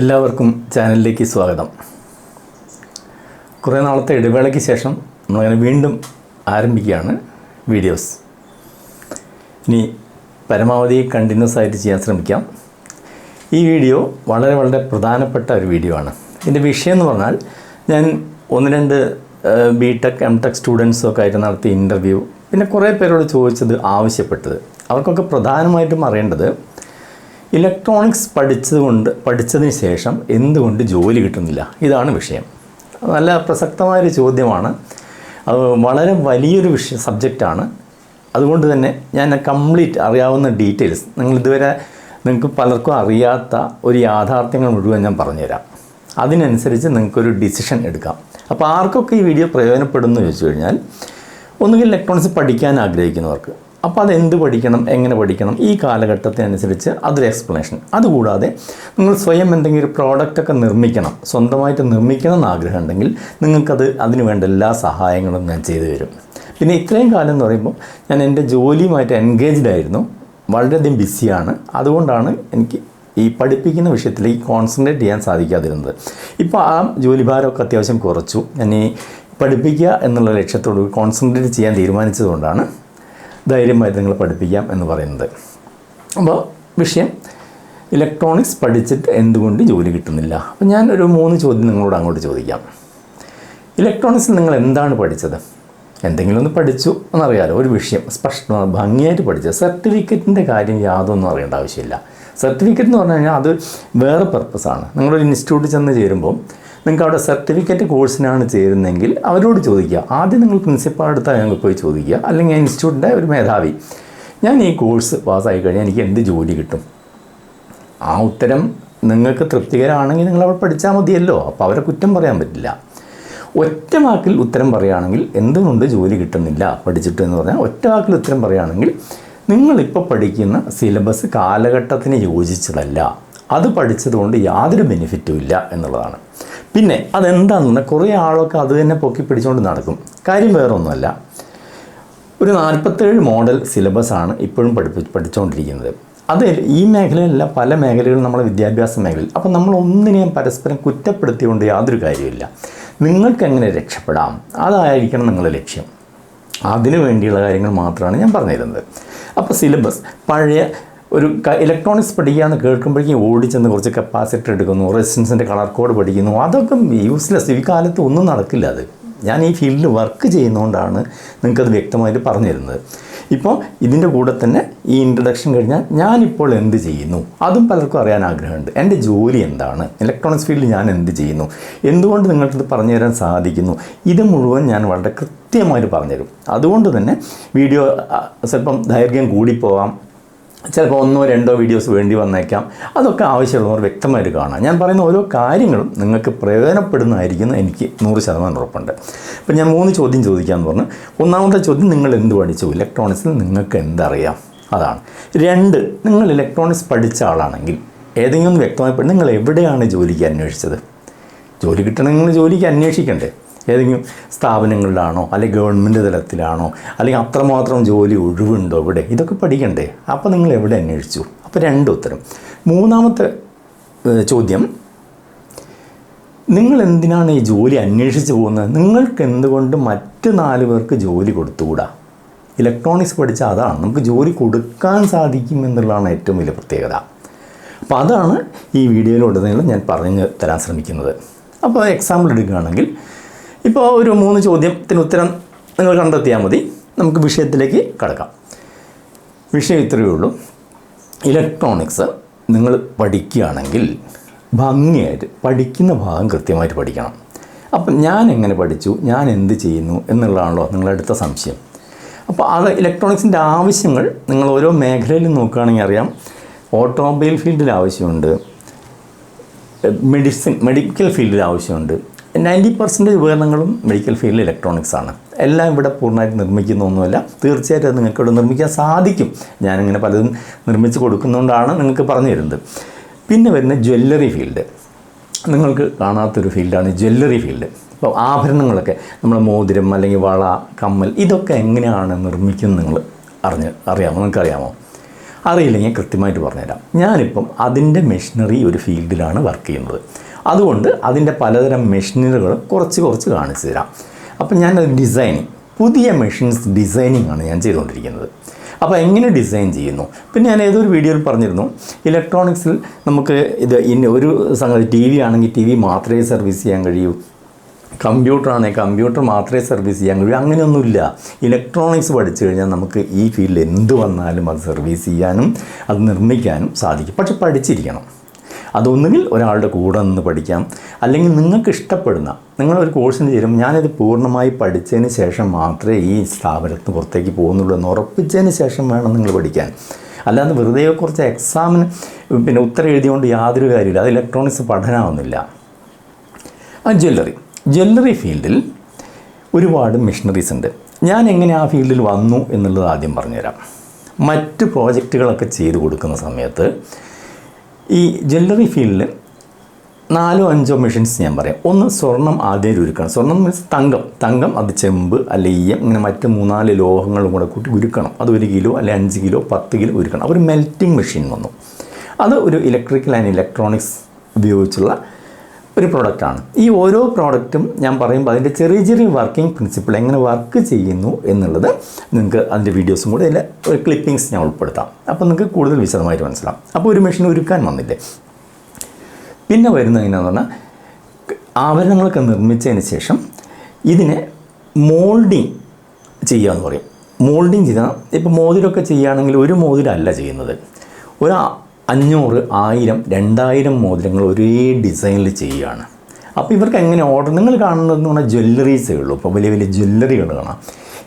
എല്ലാവർക്കും ചാനലിലേക്ക് സ്വാഗതം. കുറേ നാളത്തെ ഇടവേളയ്ക്ക് ശേഷം നമ്മളങ്ങനെ വീണ്ടും ആരംഭിക്കുകയാണ് വീഡിയോസ്. ഇനി പരമാവധി കണ്ടിന്യൂസ് ആയിട്ട് ചെയ്യാൻ ശ്രമിക്കാം. ഈ വീഡിയോ വളരെ വളരെ പ്രധാനപ്പെട്ട ഒരു വീഡിയോ ആണ്. ഇതിന്റെ വിഷയം എന്ന് പറഞ്ഞാൽ ഞാൻ ഒന്ന് രണ്ട് ബി ടെക് എം ടെക് സ്റ്റുഡൻസൊക്കെ ആയിട്ട് നടത്തിയ ഇന്റർവ്യൂ പിന്നെ കുറേ പേരോട് ചോദിച്ചത് ആവശ്യപ്പെട്ടത്. അവർക്കൊക്കെ പ്രധാനമായിട്ടും അറിയേണ്ടത് ഇലക്ട്രോണിക്സ് പഠിച്ചതുകൊണ്ട് പഠിച്ചതിന് ശേഷം എന്തുകൊണ്ട് ജോലി കിട്ടുന്നില്ല? ഇതാണ് വിഷയം. നല്ല പ്രസക്തമായൊരു ചോദ്യമാണ്. അത് വളരെ വലിയൊരു വിഷയ സബ്ജക്റ്റാണ്. അതുകൊണ്ട് തന്നെ ഞാൻ കംപ്ലീറ്റ് അറിയാവുന്ന ഡീറ്റെയിൽസ് നിങ്ങൾ ഇതുവരെ നിങ്ങൾക്ക് പലർക്കും അറിയാത്ത ഒരു യാഥാർത്ഥ്യങ്ങൾ മുഴുവൻ ഞാൻ പറഞ്ഞുതരാം. അതിനനുസരിച്ച് നിങ്ങൾക്കൊരു ഡിസിഷൻ എടുക്കാം. അപ്പോൾ ആർക്കൊക്കെ ഈ വീഡിയോ പ്രയോജനപ്പെടുന്നു ചോദിച്ചു കഴിഞ്ഞാൽ ഒന്നുകിൽ ഇലക്ട്രോണിക്സ് പഠിക്കാൻ ആഗ്രഹിക്കുന്നവർക്ക്. അപ്പോൾ അതെന്ത് പഠിക്കണം എങ്ങനെ പഠിക്കണം? ഈ കാലഘട്ടത്തിനനുസരിച്ച് അതൊരു എക്സ്പ്ലനേഷൻ അതുകൂടാതെ നിങ്ങൾ സ്വയം എന്തെങ്കിലും ഒരു പ്രോഡക്റ്റൊക്കെ നിർമ്മിക്കണം സ്വന്തമായിട്ട് നിർമ്മിക്കണം എന്ന് ആഗ്രഹം ഉണ്ടെങ്കിൽ നിങ്ങൾക്കത് അതിന് വേണ്ട എല്ലാ സഹായങ്ങളും ഞാൻ ചെയ്തു തരും. പിന്നെ ഇത്രയും കാലം എന്ന് പറയുമ്പോൾ ഞാൻ എന്റെ ജോലിയുമായിട്ട് എൻഗേജ്ഡ് ആയിരുന്നു വളരെയധികം ബിസിയാണ്. അതുകൊണ്ടാണ് എനിക്ക് ഈ പഠിപ്പിക്കുന്ന വിഷയത്തിലേക്ക് കോൺസെൻട്രേറ്റ് ചെയ്യാൻ സാധിക്കാതിരുന്നത്. ഇപ്പോൾ ആ ജോലിഭാരമൊക്കെ അത്യാവശ്യം കുറച്ചു. ഞാൻ ഈ പഠിപ്പിക്കുക എന്നുള്ള ലക്ഷ്യത്തോട് കോൺസെൻട്രേറ്റ് ചെയ്യാൻ തീരുമാനിച്ചതുകൊണ്ടാണ് ധൈര്യമായിട്ട് നിങ്ങൾ പഠിപ്പിക്കാം എന്ന് പറയുന്നത്. അപ്പോൾ വിഷയം ഇലക്ട്രോണിക്സ് പഠിച്ചിട്ട് എന്തുകൊണ്ട് ജോലി കിട്ടുന്നില്ല? അപ്പോൾ ഞാൻ ഒരു മൂന്ന് ചോദ്യം നിങ്ങളോട് അങ്ങോട്ട് ചോദിക്കാം. ഇലക്ട്രോണിക്സിൽ നിങ്ങൾ എന്താണ് പഠിച്ചത്? എന്തെങ്കിലും ഒന്ന് പഠിച്ചു എന്നറിയാലോ ഒരു വിഷയം സ്പഷ്ട ഭംഗിയായിട്ട് പഠിച്ചത്. സർട്ടിഫിക്കറ്റിന്റെ കാര്യം യാതൊന്നും അറിയേണ്ട ആവശ്യമില്ല. സർട്ടിഫിക്കറ്റ് എന്ന് പറഞ്ഞു കഴിഞ്ഞാൽ അത് വേറെ പർപ്പസാണ് നിങ്ങളൊരു ഇൻസ്റ്റിറ്റ്യൂട്ടിൽ ചെന്ന് ചേരുമ്പോൾ നിങ്ങൾക്ക് അവിടെ സർട്ടിഫിക്കറ്റ് കോഴ്സിനാണ് ചേരുന്നതെങ്കിൽ അവരോട് ചോദിക്കുക. ആദ്യം നിങ്ങൾ പ്രിൻസിപ്പാൾ അടുത്ത് ഞങ്ങൾ പോയി ചോദിക്കുക. അല്ലെങ്കിൽ ഇൻസ്റ്റിറ്റ്യൂട്ടിന്റെ ഒരു മേധാവി. ഞാൻ ഈ കോഴ്സ് പാസ്സായി കഴിഞ്ഞാൽ എനിക്ക് എന്ത് ജോലി കിട്ടും? ആ ഉത്തരം നിങ്ങൾക്ക് തൃപ്തികരമാണെങ്കിൽ നിങ്ങൾ അവിടെ പഠിച്ചാൽ മതിയല്ലോ. അപ്പോൾ അവരെ കുറ്റം പറയാൻ പറ്റില്ല. ഒറ്റ വാക്കിൽ ഉത്തരം പറയുകയാണെങ്കിൽ എന്തുകൊണ്ട് ജോലി കിട്ടുന്നില്ല പഠിച്ചിട്ട് എന്ന് പറഞ്ഞാൽ ഒറ്റ വാക്കിൽ ഉത്തരം പറയുകയാണെങ്കിൽ നിങ്ങളിപ്പോൾ പഠിക്കുന്ന സിലബസ് കാലഘട്ടത്തിന് യോജിച്ചതല്ല. അത് പഠിച്ചതുകൊണ്ട് യാതൊരു ബെനിഫിറ്റും ഇല്ല എന്നുള്ളതാണ്. പിന്നെ അതെന്താണെന്ന് കുറേ ആളൊക്കെ അത് തന്നെ പൊക്കി പിടിച്ചുകൊണ്ട് നടക്കും. കാര്യം വേറൊന്നുമല്ല. ഒരു നാൽപ്പത്തേഴ് മോഡൽ സിലബസാണ് ഇപ്പോഴും പഠിപ്പി പഠിച്ചുകൊണ്ടിരിക്കുന്നത് അത് ഈ മേഖലയിലല്ല പല മേഖലകളും നമ്മളെ വിദ്യാഭ്യാസ മേഖലയിൽ. അപ്പോൾ നമ്മൾ ഒന്നിനെയും പരസ്പരം കുറ്റപ്പെടുത്തിക്കൊണ്ട് യാതൊരു കാര്യമില്ല നിങ്ങൾക്ക് എങ്ങനെ രക്ഷപ്പെടാം? അതായിരിക്കണം നിങ്ങളുടെ ലക്ഷ്യം. അതിനു വേണ്ടിയുള്ള കാര്യങ്ങൾ മാത്രമാണ് ഞാൻ പറഞ്ഞിരുന്നത്. അപ്പോൾ സിലബസ് പഴയ ഒരു ഇലക്ട്രോണിക്സ് പഠിക്കുക എന്ന് കേൾക്കുമ്പോഴേക്കും ഓടിച്ചെന്ന് കുറച്ച് കപ്പാസിറ്റർ എടുക്കുന്നു റെസിസ്റ്റൻസിന്റെ കളർ കോഡ് പഠിക്കുന്നു. അതൊക്കെ യൂസ്ലെസ് ഈ കാലത്ത് ഒന്നും നടക്കില്ല അത്. ഞാൻ ഈ ഫീൽഡിൽ വർക്ക് ചെയ്യുന്നതുകൊണ്ടാണ് നിങ്ങൾക്കത് വ്യക്തമായിട്ട് പറഞ്ഞു തരുന്നത്. ഇപ്പോൾ ഇതിന്റെ കൂടെ തന്നെ ഈ ഇൻട്രഡക്ഷൻ കഴിഞ്ഞാൽ ഞാനിപ്പോൾ എന്ത് ചെയ്യുന്നു? അതും പലർക്കും അറിയാൻ ആഗ്രഹമുണ്ട്. എന്റെ ജോലി എന്താണ്? ഇലക്ട്രോണിക്സ് ഫീൽഡിൽ ഞാൻ എന്ത് ചെയ്യുന്നു? എന്തുകൊണ്ട് നിങ്ങൾക്കിത് പറഞ്ഞു തരാൻ സാധിക്കുന്നു? ഇത് മുഴുവൻ ഞാൻ വളരെ കൃത്യമായിട്ട് പറഞ്ഞുതരും അതുകൊണ്ട് തന്നെ വീഡിയോ സ്വല്പം ദൈർഘ്യം കൂടിപ്പോവാം ചിലപ്പോൾ ഒന്നോ രണ്ടോ വീഡിയോസ് വേണ്ടി വന്നേക്കാം. അതൊക്കെ ആവശ്യമുള്ളവർ വ്യക്തമായിട്ട് കാണാം. ഞാൻ പറയുന്ന ഓരോ കാര്യങ്ങളും നിങ്ങൾക്ക് പ്രയോജനപ്പെടുന്നതായിരിക്കും എനിക്ക് നൂറ് ശതമാനം ഉറപ്പുണ്ട്. ഇപ്പം ഞാൻ മൂന്ന് ചോദ്യം ചോദിക്കാമെന്ന് പറഞ്ഞു. ഒന്നാമത്തെ ചോദ്യം നിങ്ങൾ എന്ത് പഠിച്ചു? ഇലക്ട്രോണിക്സിൽ നിങ്ങൾക്ക് എന്തറിയാം? അതാണ്. രണ്ട് നിങ്ങൾ ഇലക്ട്രോണിക്സ് പഠിച്ച ആളാണെങ്കിൽ ഏതെങ്കിലും വ്യക്തമായി നിങ്ങൾ എവിടെയാണ് ജോലിക്ക് അന്വേഷിച്ചത്? ജോലി കിട്ടണമെങ്കിൽ ജോലിക്ക് അന്വേഷിക്കണ്ടേ? ഏതെങ്കിലും സ്ഥാപനങ്ങളിലാണോ അല്ലെങ്കിൽ ഗവൺമെന്റ് തലത്തിലാണോ അല്ലെങ്കിൽ അത്രമാത്രം ജോലി ഒഴിവുണ്ടോ ഇവിടെ? ഇതൊക്കെ പഠിക്കണ്ടേ? അപ്പോൾ നിങ്ങൾ എവിടെ അന്വേഷിച്ചു? അപ്പോൾ രണ്ട് ഉത്തരം. മൂന്നാമത്തെ ചോദ്യം. നിങ്ങൾ എന്തിനാണ് ഈ ജോലി അന്വേഷിച്ച് പോകുന്നത്? നിങ്ങൾക്ക് എന്തുകൊണ്ട് മറ്റ് നാല് പേർക്ക് ജോലി കൊടുത്തുകൂടാ? ഇലക്ട്രോണിക്സ് പഠിച്ചാൽ അതാണ്. നമുക്ക് ജോലി കൊടുക്കാൻ സാധിക്കും എന്നുള്ളതാണ് ഏറ്റവും വലിയ പ്രത്യേകത. അപ്പോൾ അതാണ് ഈ വീഡിയോയിലുടനീളം ഞാൻ പറഞ്ഞു തരാൻ ശ്രമിക്കുന്നത്. അപ്പോൾ എക്സാമ്പിൾ എടുക്കുകയാണെങ്കിൽ ഇപ്പോൾ ഒരു മൂന്ന് ചോദ്യത്തിന് ഉത്തരം നിങ്ങൾ കണ്ടെത്തിയാൽ മതി. നമുക്ക് വിഷയത്തിലേക്ക് കടക്കാം. വിഷയം ഇത്രയേ ഉള്ളൂ. ഇലക്ട്രോണിക്സ് നിങ്ങൾ പഠിക്കുകയാണെങ്കിൽ ഭംഗിയായിട്ട് പഠിക്കുന്ന ഭാഗം കൃത്യമായിട്ട് പഠിക്കണം. അപ്പം ഞാൻ എങ്ങനെ പഠിച്ചു? ഞാൻ എന്ത് ചെയ്യുന്നു? എന്നുള്ളതാണല്ലോ നിങ്ങളടുത്ത സംശയം. അപ്പോൾ അത് ഇലക്ട്രോണിക്സിന്റെ ആവശ്യങ്ങൾ നിങ്ങൾ ഓരോ മേഖലയിലും നോക്കുകയാണെങ്കിൽ അറിയാം. ഓട്ടോമൊബൈൽ ഫീൽഡിൽ ആവശ്യമുണ്ട്. മെഡിസിൻ മെഡിക്കൽ ഫീൽഡിൽ ആവശ്യമുണ്ട്. നയന്റി പെർസെന്റേജ് ഉപകരണങ്ങളും മെഡിക്കൽ ഫീൽഡിൽ ഇലക്ട്രോണിക്സ് ആണ് എല്ലാം ഇവിടെ പൂർണമായിട്ട് നിർമ്മിക്കുന്ന ഒന്നുമല്ല തീർച്ചയായിട്ടും അത് നിങ്ങൾക്ക് ഇവിടെ നിർമ്മിക്കാൻ സാധിക്കും. ഞാനിങ്ങനെ പലതും നിർമ്മിച്ച് കൊടുക്കുന്നതുകൊണ്ടാണ് നിങ്ങൾക്ക് പറഞ്ഞു തരുന്നത്. പിന്നെ വരുന്ന ജ്വല്ലറി ഫീൽഡ്. നിങ്ങൾക്ക് കാണാത്തൊരു ഫീൽഡാണ് ജ്വല്ലറി ഫീൽഡ്. അപ്പോൾ ആഭരണങ്ങളൊക്കെ നമ്മുടെ മോതിരം അല്ലെങ്കിൽ വള കമ്മൽ ഇതൊക്കെ എങ്ങനെയാണ് നിർമ്മിക്കുന്നത് നിങ്ങൾ അറിഞ്ഞ് അറിയാമോ? നിങ്ങൾക്കറിയാമോ? അറിയില്ലെങ്കിൽ കൃത്യമായിട്ട് പറഞ്ഞുതരാം. ഞാനിപ്പം അതിന്റെ മെഷീനറി ഒരു ഫീൽഡിലാണ് വർക്ക് ചെയ്യുന്നത്. അതുകൊണ്ട് അതിന്റെ പലതരം മെഷീനറികൾ കുറച്ച് കുറച്ച് കാണിച്ചു തരാം. അപ്പം ഞാൻ ഡിസൈനിങ് പുതിയ മെഷീൻസ് ഡിസൈനിങ് ആണ് ഞാൻ ചെയ്തുകൊണ്ടിരിക്കുന്നത്. അപ്പോൾ എങ്ങനെ ഡിസൈൻ ചെയ്യുന്നു? പിന്നെ ഞാൻ ഏതൊരു വീഡിയോയിൽ പറഞ്ഞിരുന്നു ഇലക്ട്രോണിക്സിൽ നമുക്ക് ഇത് ഇന്ന ഒരു സംഗതി ടി വി ആണെങ്കിൽ ടി വി മാത്രമേ സർവീസ് ചെയ്യാൻ കഴിയൂ. കമ്പ്യൂട്ടർ ആണെങ്കിൽ കമ്പ്യൂട്ടർ മാത്രമേ സർവീസ് ചെയ്യാൻ കഴിയൂ. അങ്ങനെയൊന്നുമില്ല. ഇലക്ട്രോണിക്സ് പഠിച്ചു കഴിഞ്ഞാൽ നമുക്ക് ഈ ഫീൽഡിൽ എന്ത് വന്നാലും അത് സർവീസ് ചെയ്യാനും അത് നിർമ്മിക്കാനും സാധിക്കും. പക്ഷെ പഠിച്ചിരിക്കണം. അതൊന്നുകിൽ ഒരാളുടെ കൂടെ നിന്ന് പഠിക്കാം. അല്ലെങ്കിൽ നിങ്ങൾക്ക് ഇഷ്ടപ്പെടുന്ന നിങ്ങളൊരു കോഴ്സിന് ചേരും ഞാനിത് പൂർണമായി പഠിച്ചതിന് ശേഷം മാത്രമേ ഈ സ്ഥാപനത്തിന് പുറത്തേക്ക് പോകുന്നുള്ളൂ എന്ന് ഉറപ്പിച്ചതിന് ശേഷം വേണം നിങ്ങൾ പഠിക്കാൻ. അല്ലാതെ വെറുതെ കുറച്ച് എക്സാമിന് പിന്നെ ഉത്തരം എഴുതിയുകൊണ്ട് യാതൊരു കാര്യമില്ല. അത് ഇലക്ട്രോണിക്സ് പഠനമാവുന്നില്ല ആ ജ്വല്ലറി ജ്വല്ലറി ഫീൽഡിൽ ഒരുപാട് മിഷനറീസ് ഉണ്ട്. ഞാൻ എങ്ങനെ ആ ഫീൽഡിൽ വന്നു എന്നുള്ളത് ആദ്യം പറഞ്ഞുതരാം. മറ്റ് പ്രോജക്റ്റുകളൊക്കെ ചെയ്തു കൊടുക്കുന്ന സമയത്ത് ഈ ജ്വല്ലറി ഫീൽഡിൽ നാലോ അഞ്ചോ മെഷീൻസ് ഞാൻ പറയാം. ഒന്ന് സ്വർണം ആദ്യം ഉരുക്കണം. സ്വർണം മീൻസ് തങ്കം. തങ്കം അത് ചെമ്പ് അല്ലെ ഈയം ഇങ്ങനെ മറ്റ് മൂന്നാൽ ലോഹങ്ങളും കൂടെ കൂട്ടി ഉരുക്കണം. അത് ഒരു കിലോ അല്ലെ അഞ്ച് കിലോ പത്ത് കിലോ ഉരുക്കണം. ഒരു മെൽറ്റിംഗ് മെഷീൻ വന്നു. അത് ഒരു ഇലക്ട്രിക്കൽ ആൻഡ് ഇലക്ട്രോണിക്സ് ഉപയോഗിച്ചുള്ള ഒരു പ്രോഡക്റ്റാണ് ഈ ഓരോ പ്രോഡക്റ്റും ഞാൻ പറയുമ്പോൾ അതിന്റെ ചെറിയ ചെറിയ വർക്കിംഗ് പ്രിൻസിപ്പിൾ എങ്ങനെ വർക്ക് ചെയ്യുന്നു എന്നുള്ളത് നിങ്ങൾക്ക് അതിന്റെ വീഡിയോസും കൂടെ അതിന്റെ ക്ലിപ്പിങ്സ് ഞാൻ ഉൾപ്പെടുത്താം. അപ്പോൾ നിങ്ങൾക്ക് കൂടുതൽ വിശദമായിട്ട് മനസ്സിലാവും. അപ്പോൾ ഒരു മെഷീൻ ഒരുക്കാൻ വന്നില്ലേ? പിന്നെ വരുന്നത് എങ്ങനെയാണെന്ന് പറഞ്ഞാൽ ആഭരണങ്ങളൊക്കെ നിർമ്മിച്ചതിന് ശേഷം ഇതിനെ മോൾഡിങ് ചെയ്യുക എന്ന് പറയും. മോൾഡിങ് ചെയ്താൽ ഇപ്പോൾ മോതിരമൊക്കെ ചെയ്യുകയാണെങ്കിൽ ഒരു മോതിരമല്ല ചെയ്യുന്നത്. ഒരു അഞ്ഞൂറ് ആയിരം രണ്ടായിരം മോതിരങ്ങൾ ഒരേ ഡിസൈനിൽ ചെയ്യുകയാണ്. അപ്പോൾ ഇവർക്ക് എങ്ങനെ ഓർഡർ നിങ്ങൾ കാണുന്നതെന്ന് പറഞ്ഞാൽ ജ്വല്ലറീസേ ഉള്ളൂ. ഇപ്പോൾ വലിയ വലിയ ജ്വല്ലറികൾ കാണാം.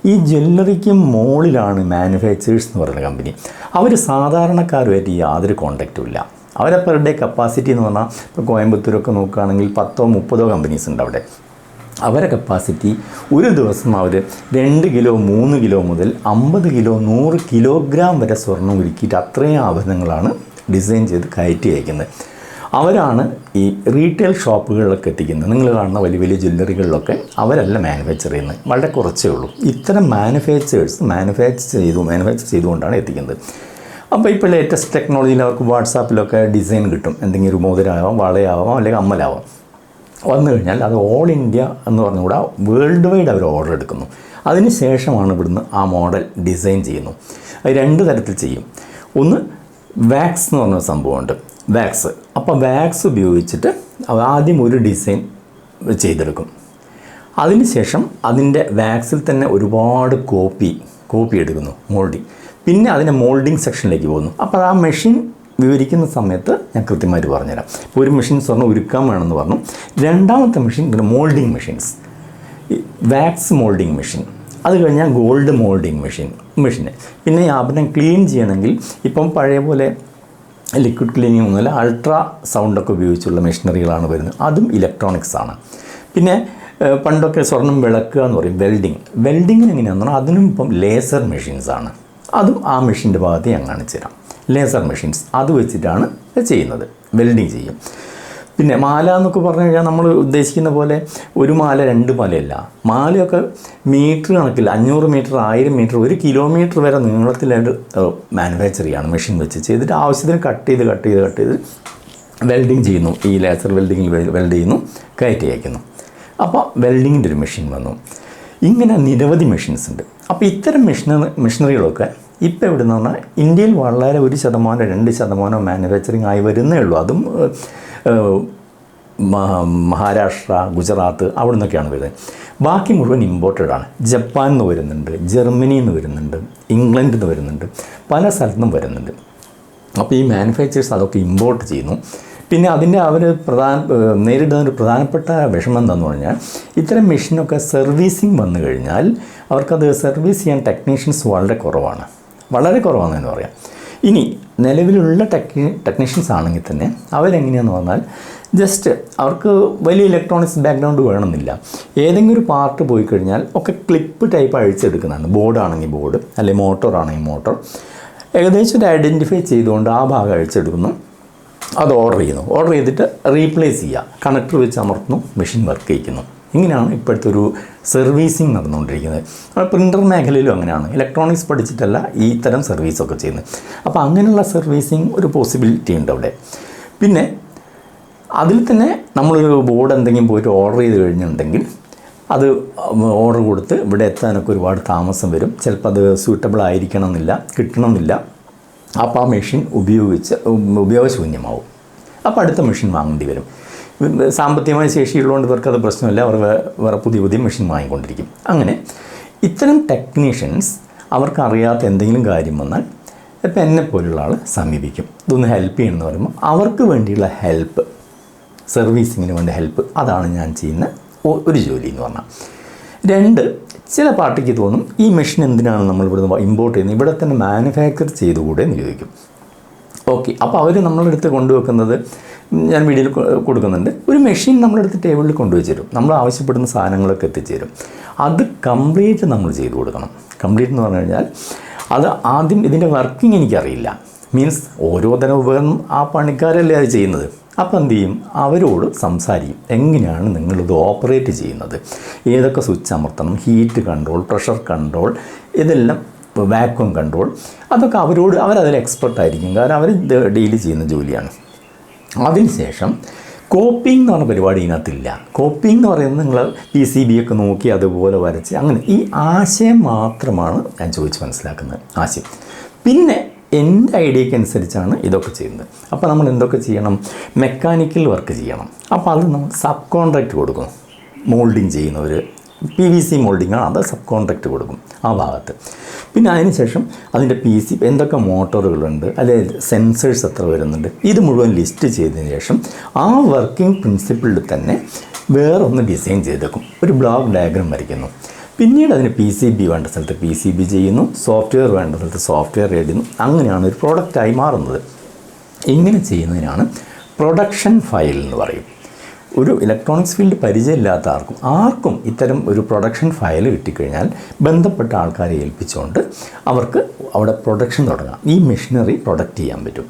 ഈ ജ്വല്ലറിക്ക് മുകളിലാണ് മാനുഫാക്ചറേഴ്സ് എന്ന് പറയുന്ന കമ്പനി അവർ സാധാരണക്കാരുമായിട്ട് യാതൊരു കോണ്ടാക്റ്റും ഇല്ല. അവരെ പെർ ഡേ കപ്പാസിറ്റി എന്ന് പറഞ്ഞാൽ ഇപ്പോൾ കോയമ്പത്തൂരൊക്കെ നോക്കുകയാണെങ്കിൽ പത്തോ മുപ്പതോ കമ്പനീസ് ഉണ്ട് അവിടെ. അവരെ കപ്പാസിറ്റി ഒരു ദിവസം അവർ രണ്ട് കിലോ മൂന്ന് കിലോ മുതൽ അമ്പത് കിലോ നൂറ് കിലോഗ്രാം വരെ സ്വർണം ഒരുക്കിയിട്ട് അത്രയും ആഭരണങ്ങളാണ് ഡിസൈൻ ചെയ്ത് കയറ്റി അയക്കുന്നത്. അവരാണ് ഈ റീറ്റെയിൽ ഷോപ്പുകളിലൊക്കെ എത്തിക്കുന്നത്. നിങ്ങൾ കാണുന്ന വലിയ വലിയ ജ്വല്ലറികളിലൊക്കെ അവരല്ല മാനുഫാക്ചർ ചെയ്യുന്നത്. വളരെ കുറച്ചേ ഉള്ളൂ. ഇത്തരം മാനുഫാക്ചേഴ്സ് മാനുഫാക്ചർ ചെയ്തു മാനുഫാക്ചർ ചെയ്തുകൊണ്ടാണ് എത്തിക്കുന്നത്. അപ്പോൾ ഇപ്പോൾ ലേറ്റസ്റ്റ് ടെക്നോളജിയിൽ അവർക്ക് വാട്സാപ്പിലൊക്കെ ഡിസൈൻ കിട്ടും. എന്തെങ്കിലും ഒരു മോതിരമാവാം വളയാവാം അല്ലെങ്കിൽ അമ്മലാവാം. വന്നു കഴിഞ്ഞാൽ അത് ഓൾ ഇന്ത്യ എന്ന് പറഞ്ഞുകൂടാ വേൾഡ് വൈഡ് അവർ ഓർഡർ എടുക്കുന്നു. അതിന് ശേഷമാണ് ഇവിടുന്ന് ആ മോഡൽ ഡിസൈൻ ചെയ്യുന്നു. അത് രണ്ട് തരത്തിൽ ചെയ്യും. ഒന്ന് വാക്സ് എന്ന് പറഞ്ഞ സംഭവമുണ്ട്. വാക്സ് അപ്പോൾ വാക്സ് ഉപയോഗിച്ചിട്ട് ആദ്യം ഒരു ഡിസൈൻ ചെയ്തെടുക്കും. അതിനുശേഷം അതിന്റെ വാക്സിൽ തന്നെ ഒരുപാട് കോപ്പി കോപ്പി എടുക്കുന്നു മോൾഡിങ് പിന്നെ അതിന്റെ മോൾഡിങ് സെക്ഷനിലേക്ക് പോകുന്നു. അപ്പോൾ ആ മെഷീൻ വിവരിക്കുന്ന സമയത്ത് ഞാൻ കൃത്യമായിട്ട് പറഞ്ഞുതരാം. ഇപ്പോൾ ഒരു മെഷീൻ സ്വർണം ഉരുക്കാൻ വേണമെന്ന് പറഞ്ഞു. രണ്ടാമത്തെ machine moulding machines wax moulding machine അത് കഴിഞ്ഞാൽ ഗോൾഡ് മോൾഡിങ് മെഷീൻ മെഷീന്. പിന്നെ ഈ ആഭരണം ക്ലീൻ ചെയ്യണമെങ്കിൽ ഇപ്പം പഴയ പോലെ ലിക്വിഡ് ക്ലീനിങ് ഒന്നുമില്ല അൾട്രാ സൗണ്ടൊക്കെ ഉപയോഗിച്ചുള്ള മെഷീനറികളാണ് വരുന്നത്. അതും ഇലക്ട്രോണിക്സ് ആണ്. പിന്നെ പണ്ടൊക്കെ സ്വർണം വിളക്കുക എന്ന് പറയും വെൽഡിങ്. വെൽഡിങ്ങിന് എങ്ങനെയാന്ന് പറഞ്ഞാൽ അതിനും ഇപ്പം ലേസർ മെഷീൻസ് ആണ്. അതും ആ മെഷീന്റെ ഭാഗത്ത് ഞാൻ കാണിച്ചു തരാം ലേസർ മെഷീൻസ് അത് വെച്ചിട്ടാണ് ചെയ്യുന്നത്. വെൽഡിങ് ചെയ്യും. പിന്നെ മാല എന്നൊക്കെ പറഞ്ഞു കഴിഞ്ഞാൽ നമ്മൾ ഉദ്ദേശിക്കുന്ന പോലെ ഒരു മാല രണ്ട് മാലയല്ല. മാലയൊക്കെ മീറ്റർ കണക്കിൽ അഞ്ഞൂറ് മീറ്റർ ആയിരം മീറ്റർ ഒരു കിലോമീറ്റർ വരെ നീളത്തിലായിട്ട് മാനുഫാക്ചർ ചെയ്യാണ് മെഷീൻ വെച്ച് ചെയ്തിട്ട് ആവശ്യത്തിന് കട്ട് ചെയ്ത് കട്ട് ചെയ്ത് കട്ട് ചെയ്ത് വെൽഡിങ് ചെയ്യുന്നു. ഈ ലേസർ വെൽഡിങ്ങിൽ വെൽഡ് ചെയ്യുന്നു കയറ്റി അയക്കുന്നു. അപ്പോൾ വെൽഡിങ്ങിന്റെ ഒരു മെഷീൻ വന്നു. ഇങ്ങനെ നിരവധി മെഷീൻസ് ഉണ്ട്. അപ്പോൾ ഇത്തരം മെഷീനറി മെഷീനറികളൊക്കെ ഇപ്പോൾ എവിടെ നിന്ന് പറഞ്ഞാൽ ഇന്ത്യയിൽ വളരെ ഒരു ശതമാനം രണ്ട് ശതമാനം മാനുഫാക്ചറിങ് ആയി വരുന്നേ ഉള്ളൂ. അതും മഹാരാഷ്ട്ര ഗുജറാത്ത് അവിടെ നിന്നൊക്കെയാണ് വരുന്നത്. ബാക്കി മുഴുവൻ ഇമ്പോർട്ടഡ് ആണ്. ജപ്പാനിൽ നിന്ന് വരുന്നുണ്ട് ജർമ്മനിയിൽ നിന്ന് വരുന്നുണ്ട് ഇംഗ്ലണ്ടിൽ നിന്ന് വരുന്നുണ്ട് പല സ്ഥലത്തുനിന്നും വരുന്നുണ്ട്. അപ്പോൾ ഈ മാനുഫാക്ചേഴ്സ് അതൊക്കെ ഇമ്പോർട്ട് ചെയ്യുന്നു. പിന്നെ അതിന്റെ അവർ പ്രധാന നേരിടുന്ന ഒരു പ്രധാനപ്പെട്ട വിഷമം എന്താണെന്ന് പറഞ്ഞാൽ ഇത്തരം മെഷീനൊക്കെ സർവീസിങ് വന്നു കഴിഞ്ഞാൽ അവർക്കത് സർവീസ് ചെയ്യാൻ ടെക്നീഷ്യൻസ് വളരെ കുറവാണ്. വളരെ കുറവാണെന്ന് തന്നെ പറയാം. നിലവിലുള്ള ടെക്നി ടെക്നീഷ്യൻസ് ആണെങ്കിൽ തന്നെ അവരെങ്ങനെയാണെന്ന് പറഞ്ഞാൽ ജസ്റ്റ് അവർക്ക് വലിയ ഇലക്ട്രോണിക്സ് ബാക്ക്ഗ്രൗണ്ട് വേണമെന്നില്ല. ഏതെങ്കിലും ഒരു പാർട്ട് പോയി കഴിഞ്ഞാൽ ഒക്കെ ക്ലിപ്പ് ടൈപ്പ് അഴിച്ചെടുക്കുന്നതാണ്. ബോർഡാണെങ്കിൽ ബോർഡ് അല്ലെങ്കിൽ മോട്ടോർ ആണെങ്കിൽ മോട്ടോർ ഏകദേശം ഒരു ഐഡന്റിഫൈ ചെയ്തുകൊണ്ട് ആ ഭാഗം അഴിച്ചെടുക്കുന്നു. അത് ഓർഡർ ചെയ്യുന്നു. ഓർഡർ ചെയ്തിട്ട് റീപ്ലേസ് ചെയ്യുക. കണക്ടർ വെച്ച് അമർത്തുന്നു. Machine work ചെയ്യിക്കുന്നു. ഇങ്ങനെയാണ് ഇപ്പോഴത്തെ ഒരു സർവീസിങ് നടന്നുകൊണ്ടിരിക്കുന്നത്. പ്രിന്റർ മേഖലയിലും അങ്ങനെയാണ്. ഇലക്ട്രോണിക്സ് പഠിച്ചിട്ടല്ല ഈ തരം സർവീസൊക്കെ ചെയ്യുന്നത്. അപ്പോൾ അങ്ങനെയുള്ള സർവീസിങ് ഒരു പോസിബിലിറ്റി ഉണ്ട് അവിടെ. പിന്നെ അതിൽ തന്നെ നമ്മളൊരു ബോർഡ് എന്തെങ്കിലും പോയിട്ട് ഓർഡർ ചെയ്ത് കഴിഞ്ഞിട്ടുണ്ടെങ്കിൽ അത് ഓർഡർ കൊടുത്ത് ഇവിടെ എത്താനൊക്കെ ഒരുപാട് താമസം വരും. ചിലപ്പോൾ അത് സൂട്ടബിൾ ആയിരിക്കണം എന്നില്ല കിട്ടണമെന്നില്ല. അപ്പോൾ ആ മെഷീൻ ഉപയോഗിച്ച് ഉപയോഗശൂന്യമാവും. അപ്പോൾ അടുത്ത മെഷീൻ വാങ്ങേണ്ടി വരും. സാമ്പത്തികമായ ശേഷിയുള്ളതുകൊണ്ട് ഇവർക്ക് അത് പ്രശ്നമില്ല. അവർ വേറെ പുതിയ പുതിയ മെഷീൻ വാങ്ങിക്കൊണ്ടിരിക്കും. അങ്ങനെ ഇത്തരം ടെക്നീഷ്യൻസ് അവർക്ക് അറിയാത്ത എന്തെങ്കിലും കാര്യം വന്നാൽ ഇപ്പം എന്നെ പോലുള്ള ആൾ സമീപിക്കും. ഇതൊന്ന് ഹെൽപ്പ് ചെയ്യണമെന്ന് പറയുമ്പോൾ അവർക്ക് വേണ്ടിയുള്ള ഹെൽപ്പ് സർവീസിങ്ങിന് വേണ്ട ഹെൽപ്പ് അതാണ് ഞാൻ ചെയ്യുന്ന ഒരു ജോലി എന്ന് പറഞ്ഞാൽ. രണ്ട് ചില പാർട്ടിക്ക് തോന്നും ഈ മെഷീൻ എന്തിനാണ് നമ്മൾ ഇവിടുന്ന് ഇമ്പോർട്ട് ചെയ്യുന്നത്? ഇവിടെ തന്നെ മാനുഫാക്ചർ ചെയ്തുകൂടെ എന്ന് ചോദിക്കും. ഓക്കെ അപ്പോൾ അവർ നമ്മളെടുത്ത് കൊണ്ടുവെക്കുന്നത് ഞാൻ വീഡിയോയിൽ കൊടുക്കുന്നുണ്ട്. ഒരു മെഷീൻ നമ്മളെടുത്ത് ടേബിളിൽ കൊണ്ടുവച്ച് തരും നമ്മൾ ആവശ്യപ്പെടുന്ന സാധനങ്ങളൊക്കെ എത്തിച്ചേരും. അത് കംപ്ലീറ്റ് നമ്മൾ ചെയ്തു കൊടുക്കണം. കംപ്ലീറ്റ് എന്ന് പറഞ്ഞു കഴിഞ്ഞാൽ അത് ആദ്യം ഇതിന്റെ വർക്കിംഗ് എനിക്കറിയില്ല. മീൻസ് ഓരോ തരം ഉപകരണം ആ പണിക്കാരല്ലേ അത് ചെയ്യുന്നത്. അപ്പോൾ എന്ത് ചെയ്യും? അവരോട് സംസാരിക്കും. എങ്ങനെയാണ് നിങ്ങളിത് ഓപ്പറേറ്റ് ചെയ്യുന്നത്? ഏതൊക്കെ സ്വിച്ച് അമർത്തണം? ഹീറ്റ് കൺട്രോൾ പ്രഷർ കൺട്രോൾ ഇതെല്ലാം വാക്വം കൺട്രോൾ അതൊക്കെ അവരോട് അവരതിൽ എക്സ്പെർട്ടായിരിക്കും കാരണം അവർ ഡെയിലി ചെയ്യുന്ന ജോലിയാണ്. അതിനുശേഷം കോപ്പിംഗ് എന്ന് പറഞ്ഞ പരിപാടി ഇതിനകത്തില്ല. കോപ്പിംഗ് എന്ന് പറയുന്നത് നിങ്ങൾ പി സി ബി ഒക്കെ നോക്കി അതുപോലെ വരച്ച് അങ്ങനെ ഈ ആശയം മാത്രമാണ് ഞാൻ ചോദിച്ച് മനസ്സിലാക്കുന്നത്. ആശയം. പിന്നെ എന്റെ ഐഡിയക്ക് അനുസരിച്ചാണ് ഇതൊക്കെ ചെയ്യുന്നത്. അപ്പോൾ നമ്മൾ എന്തൊക്കെ ചെയ്യണം? മെക്കാനിക്കൽ വർക്ക് ചെയ്യണം. അപ്പോൾ അത് നമ്മൾ സബ് കോൺട്രാക്റ്റ് കൊടുക്കും. മോൾഡിങ് ചെയ്യുന്നവർ പി വി സി മോൾഡിങ്ങാണ് അത് സബ് കോൺട്രാക്റ്റ് കൊടുക്കും ആ ഭാഗത്ത്. പിന്നെ അതിനുശേഷം അതിന്റെ പി സി എന്തൊക്കെ മോട്ടോറുകളുണ്ട് അല്ലെങ്കിൽ സെൻസേഴ്സ് എത്ര വരുന്നുണ്ട് ഇത് മുഴുവൻ ലിസ്റ്റ് ചെയ്തതിന് ശേഷം ആ വർക്കിംഗ് പ്രിൻസിപ്പിളിൽ തന്നെ വേറൊന്ന് ഡിസൈൻ ചെയ്തേക്കും. ഒരു ബ്ലോക്ക് ഡയഗ്രാം വരയ്ക്കുന്നു. പിന്നീട് അതിന് പി സി ബി വേണ്ട സ്ഥലത്ത് പി സി ബി ചെയ്യുന്നു സോഫ്റ്റ്വെയർ വേണ്ട സ്ഥലത്ത് സോഫ്റ്റ്വെയർ എഴുതുന്നു അങ്ങനെയാണ് ഒരു പ്രോഡക്റ്റായി മാറുന്നത്. ഇങ്ങനെ ചെയ്യുന്നതിനാണ് പ്രൊഡക്ഷൻ ഫയൽ എന്ന് പറയും. ഒരു ഇലക്ട്രോണിക്സ് ഫീൽഡ് പരിചയമില്ലാത്ത ആർക്കും ആർക്കും ഇത്തരം ഒരു പ്രൊഡക്ഷൻ ഫയൽ കിട്ടിക്കഴിഞ്ഞാൽ ബന്ധപ്പെട്ട ആൾക്കാരെ ഏൽപ്പിച്ചുകൊണ്ട് അവർക്ക് അവിടെ പ്രൊഡക്ഷൻ തുടങ്ങാം. ഈ മെഷീനറി പ്രൊഡക്റ്റ് ചെയ്യാൻ പറ്റും.